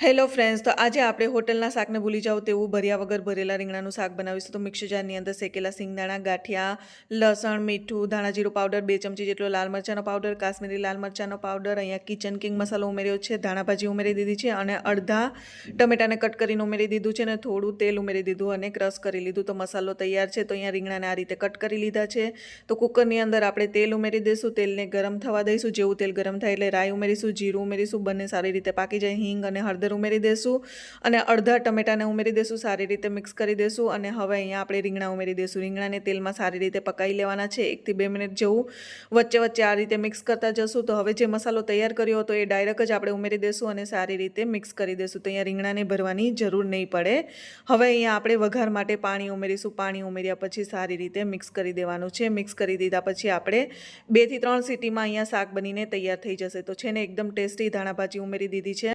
Hello friends, તો આજે આપણે હોટલના શાકને ભૂલી જાઓ તેવું ભર્યા વગર ભરેલા રીંગણાનું શાક બનાવીશું. તો મિક્સર જારની અંદર શેકેલા સિંગદાણા, ગાંઠિયા, લસણ, મીઠું, ધાણા જીરું પાવડર, બે ચમચી જેટલો લાલ મરચાંનો પાવડર, કાશ્મીરી લાલ મરચાંનો પાવડર, અહીંયા કિચન કિંગ મસાલો ઉમેર્યો છે, ધાણા ભાજી ઉમેરી દીધી છે અને અડધા ટમેટાને કટ કરીને ઉમેરી દીધું છે અને થોડું તેલ ઉમેરી દીધું અને ક્રશ કરી લીધું. તો મસાલો તૈયાર છે, તો અહીંયા રીંગણાને આ રીતે કટ કરી લીધા છે. તો કુકરની અંદર આપણે તેલ ઉમેરી દઈશું, તેલને ગરમ થવા દઈશું. જેવું તેલ ગરમ થાય એટલે રાઈ ઉમેરીશું, જીરું ઉમેરીશું, બંને સારી રીતે પાકી જાય, હિંગ અને હળદર ઉમેરી દઈશું અને અડધા ટમેટાને ઉમેરી દઈશું સારી રીતે મિક્સ કરી દઈશું અને હવે અહીંયા આપણે રીંગણા ઉમેરી દઈશું રીંગણાને તેલમાં સારી રીતે પકાવી લેવાના છે. એકથી બે મિનિટ જેવું વચ્ચે વચ્ચે આ રીતે મિક્સ કરતા જશું. તો હવે જે મસાલો તૈયાર કર્યો હતો એ ડાયરેક્ટ જ આપણે ઉમેરી દઈશું અને સારી રીતે મિક્સ કરી દઈશું તો અહીંયા રીંગણાને ભરવાની જરૂર નહીં પડે. હવે અહીંયા આપણે વઘાર માટે પાણી ઉમેરીશું. પાણી ઉમેર્યા પછી સારી રીતે મિક્સ કરી દેવાનું છે. મિક્સ કરી દીધા પછી આપણે બેથી ત્રણ સિટીમાં અહીંયા શાક બનીને તૈયાર થઈ જશે. તો છે ને એકદમ ટેસ્ટી ધાણાભાજી ઉમેરી દીધી છે.